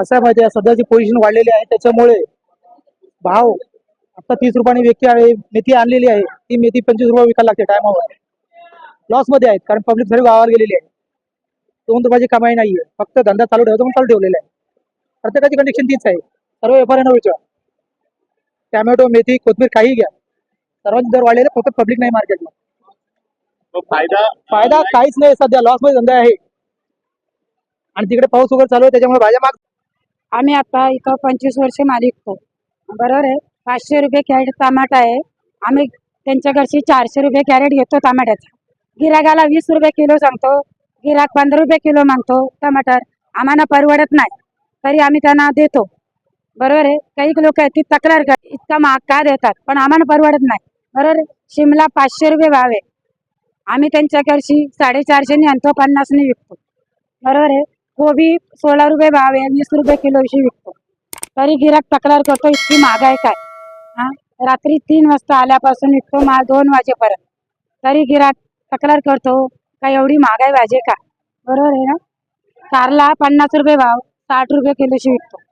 कसं आहे माहिती आहे? सध्याची पोझिशन वाढलेली आहे. त्याच्यामुळे भाव आता तीस रुपयाने व्यक्ती आहे मेथी आणलेली आहे. ती मेथी पंचवीस रुपये विकायला लागते टायमावर. लॉसमध्ये आहेत कारण पब्लिक सर्व गावावर गेलेली आहे. दोन रुपयाची कमाई नाहीये. फक्त धंदा चालू ठेवतो म्हणून चालू ठेवलेला आहे. प्रत्येकाची कंडिशन तीच आहे. सर्व व्यापाऱ्यांना विचार. टॅमॅटो मेथी कोथमीर काही घ्या. सर्वांचे दर वाढलेले फक्त पब्लिक नाही मार्केटला तो फायदा? फायदा काहीच नाही सध्या. लॉसमध्ये धंदा आहे. आणि तिकडे पाऊस वगैरे चालू आहे त्याच्यामुळे भाज्या माग आम्ही आता इथं पंचवीस वर्ष मालिकतो बरोबर आहे? पाचशे रुपये कॅरेट टमाटा आहे. आम्ही त्यांच्याकडची चारशे रुपये कॅरेट घेतो टमाट्याचा. गिरागाला वीस रुपये किलो सांगतो. गिराक पंधरा रुपये किलो मागतो टमाटर. आम्हाला परवडत नाही. तरी आम्ही त्यांना देतो. बरोबर आहे? काही लोक आहेत ती तक्रार कर इतका महाग का देतात? पण आम्हाला परवडत नाही. बरोबर शिमला पाचशे रुपये भाव आहे. आम्ही त्यांच्याकडची साडेचारशेने आणतो पन्नासने विकतो. बरोबर आहे? कोबी सोळा रुपये भाव आहे वीस रुपये किलोशी विकतो. तरी गिराक तक्रार करतो इतकी महागाई काय? हा? रात्री तीन वाजता आल्यापासून विकतो माल दोन वाजेपर्यंत. तरी गिराक तक्रार करतो का एवढी महागाई पाहिजे का? बरोबर आहे ना? कारला पन्नास रुपये भाव साठ रुपये किलोशी विकतो.